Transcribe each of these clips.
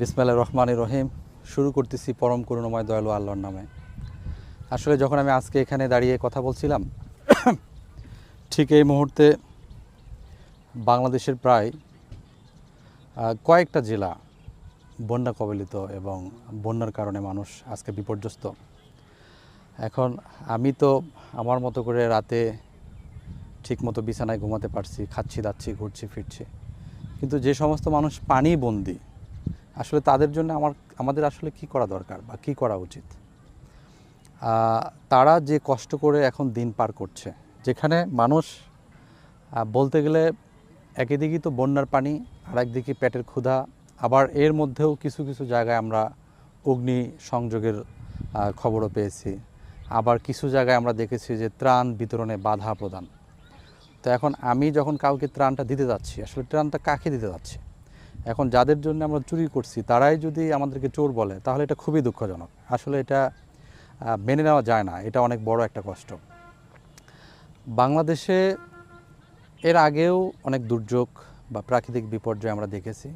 বিসমাল্লা রহমান রহিম, শুরু করতেছি পরম করুণময় দয়ালু আল্লাহর নামে। আসলে যখন আমি আজকে এখানে দাঁড়িয়ে কথা বলছিলাম, ঠিক এই মুহূর্তে বাংলাদেশের প্রায় কয়েকটা জেলা বন্যা কবলিত এবং বন্যার কারণে মানুষ আজকে বিপর্যস্ত। এখন আমি তো আমার মতো করে রাতে ঠিকমতো বিছানায় ঘুমাতে পারছি, খাচ্ছি, দাচ্ছি, ঘুরছি, ফিরছি। কিন্তু যে সমস্ত মানুষ পানি বন্দি আসলে তাদের জন্য আমার, আমাদের আসলে কি করা দরকার বা কি করা উচিত? তারা যে কষ্ট করে এখন দিন পার করছে, যেখানে মানুষ বলতে গেলে একদিকেই তো বন্যার পানি, আর একদিকে পেটের ক্ষুধা, আবার এর মধ্যেও কিছু কিছু জায়গায় আমরা অগ্নি সংযোগের খবরও পেয়েছি। আবার কিছু জায়গায় আমরা দেখেছি যে ত্রাণ বিতরণে বাধা প্রদান। তো এখন আমি যখন কাউকে ত্রাণটা দিতে যাচ্ছি, আসলে ত্রাণটা কাকে দিতে যাচ্ছি? এখন যাদের জন্য আমরা চুরি করছি, তারাই যদি আমাদেরকে চোর বলে, তাহলে এটা খুবই দুঃখজনক। আসলে এটা মেনে নেওয়া যায় না। এটা অনেক বড় একটা কষ্ট। বাংলাদেশে এর আগেও অনেক দুর্যোগ বা প্রাকৃতিক বিপর্যয় আমরা দেখেছি।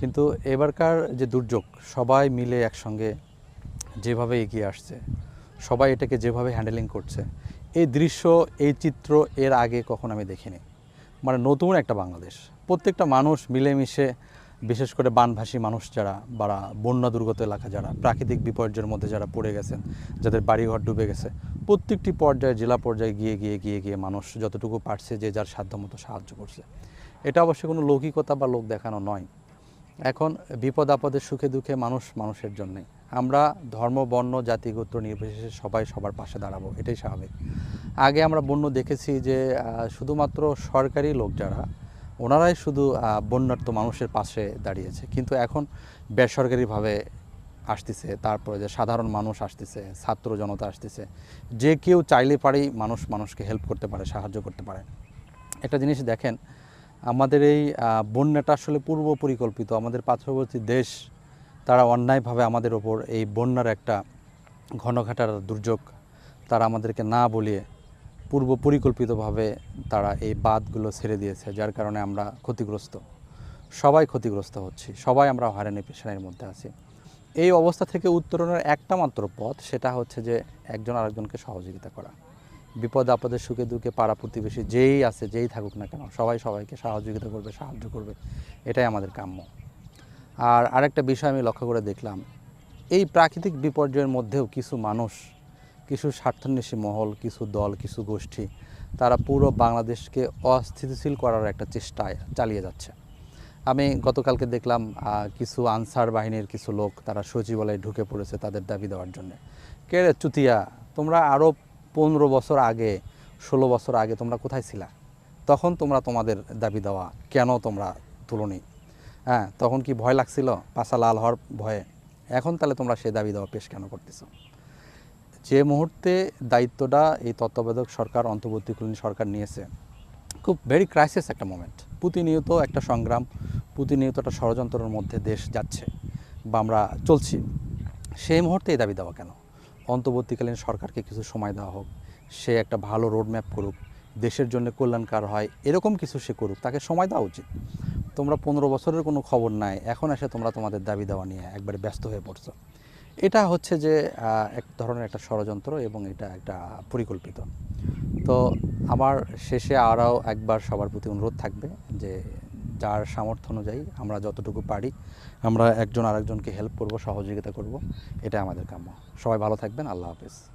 কিন্তু এবারকার যে দুর্যোগ, সবাই মিলে একসঙ্গে যেভাবে এগিয়ে আসছে, সবাই এটাকে যেভাবে হ্যান্ডেলিং করছে, এই দৃশ্য, এই চিত্র এর আগে কখন আমি দেখিনি। মানে নতুন একটা বাংলাদেশ। প্রত্যেকটা মানুষ মিলেমিশে, বিশেষ করে বানভাসী মানুষ যারা বা বন্যা দুর্গত এলাকা যারা, প্রাকৃতিক বিপর্যয়ের মধ্যে যারা পড়ে গেছেন, যাদের বাড়িঘর ডুবে গেছে, প্রত্যেকটি পর্যায়ে, জেলা পর্যায়ে গিয়ে গিয়ে গিয়ে গিয়ে মানুষ যতটুকু পারছে যে যার সাধ্যমতো সাহায্য করছে। এটা অবশ্যই কোনো লৌকিকতা বা লোক দেখানো নয়। এখন বিপদ আপদের সুখে দুঃখে মানুষ মানুষের জন্যে। আমরা ধর্ম, বর্ণ, জাতি, গোত্র নির্বিশেষে সবাই সবার পাশে দাঁড়াবো, এটাই স্বাভাবিক। আগে আমরা বন্য দেখেছি যে শুধুমাত্র সরকারি লোক যারা ওনারাই শুধু বন্যার্ত মানুষের পাশে দাঁড়িয়েছে। কিন্তু এখন বেসরকারিভাবে আসতেছে, তারপরে যে সাধারণ মানুষ আসতেছে, ছাত্র জনতা আসতেছে, যে কেউ চাইলে পারেই মানুষ মানুষকে হেল্প করতে পারে, সাহায্য করতে পারে। একটা জিনিস দেখেন, আমাদের এই বন্যাটা আসলে পূর্ব পরিকল্পিত। আমাদের পার্শ্ববর্তী দেশ, তারা অন্যায়ভাবে আমাদের ওপর এই বন্যার একটা ঘনঘাটার দুর্যোগ তারা আমাদেরকে না বলিয়ে পূর্ব পরিকল্পিতভাবে তারা এই বাঁধগুলো ছেড়ে দিয়েছে, যার কারণে আমরা ক্ষতিগ্রস্ত। সবাই ক্ষতিগ্রস্ত হচ্ছি, সবাই আমরা হয়রানি পেশানের মধ্যে আছি। এই অবস্থা থেকে উত্তরণের একটা মাত্র পথ, সেটা হচ্ছে যে একজন আরেকজনকে সহযোগিতা করা। বিপদ, আপদের সুখে দুঃখে পাড়া প্রতিবেশী যেই আছে, যেই থাকুক না কেন, সবাই সবাইকে সহযোগিতা করবে, সাহায্য করবে। এটাই আমাদের কাম্য। আর আরেকটা বিষয় আমি লক্ষ্য করে দেখলাম, এই প্রাকৃতিক বিপর্যয়ের মধ্যেও কিছু মানুষ কিছু স্বার্থান্বেষী মহল, কিছু দল, কিছু গোষ্ঠী, তারা পুরো বাংলাদেশকে অস্থিতিশীল করার একটা চেষ্টায় চালিয়ে যাচ্ছে। আমি গতকালকে দেখলাম কিছু আনসার বাহিনীর কিছু লোক তারা সচিবালয়ে ঢুকে পড়েছে তাদের দাবি দেওয়ার জন্য। কে চুতিয়া, তোমরা আরও পনেরো বছর আগে, ষোলো বছর আগে তোমরা কোথায় ছিলা? তখন তোমরা তোমাদের দাবি দেওয়া, কেন তোমরা তুলনি? হ্যাঁ তখন কি ভয় লাগছিল? পাশা লাল হওয়ার ভয়ে? এখন তাহলে তোমরা সেই দাবি দেওয়া পেশ কেন করতেছো? যে মুহূর্তে দায়িত্বটা এই তত্ত্বাবধায়ক সরকার, অন্তর্বর্তীকালীন সরকার নিয়েছে, খুব ভেরি ক্রাইসিস একটা মোমেন্ট প্রতিনিয়ত একটা সংগ্রাম, প্রতিনিয়ত একটা ষড়যন্ত্রের মধ্যে দেশ যাচ্ছে বা আমরা চলছি। সেই মুহূর্তে এই দাবি দেওয়া কেন? অন্তর্বর্তীকালীন সরকারকে কিছু সময় দেওয়া হোক, সে একটা ভালো রোড ম্যাপ করুক, দেশের জন্য কল্যাণকার হয়, এরকম কিছু সে করুক, তাকে সময় দেওয়া উচিত। তোমরা পনেরো বছরের কোনো খবর নাই, এখন এসে তোমরা তোমাদের দাবি দেওয়া নিয়ে একবারে ব্যস্ত হয়ে পড়ছো। এটা হচ্ছে যে এক ধরনের একটা ষড়যন্ত্র এবং এটা একটা পরিকল্পিত। তো আমার শেষে আরও একবার সবার প্রতি অনুরোধ থাকবে যে, যার সামর্থ্য অনুযায়ী আমরা যতটুকু পারি, আমরা একজন আরেকজনকে হেল্প করব, সহযোগিতা করব, এটা আমাদের কাম্য। সবাই ভালো থাকবেন, আল্লাহ হাফেজ।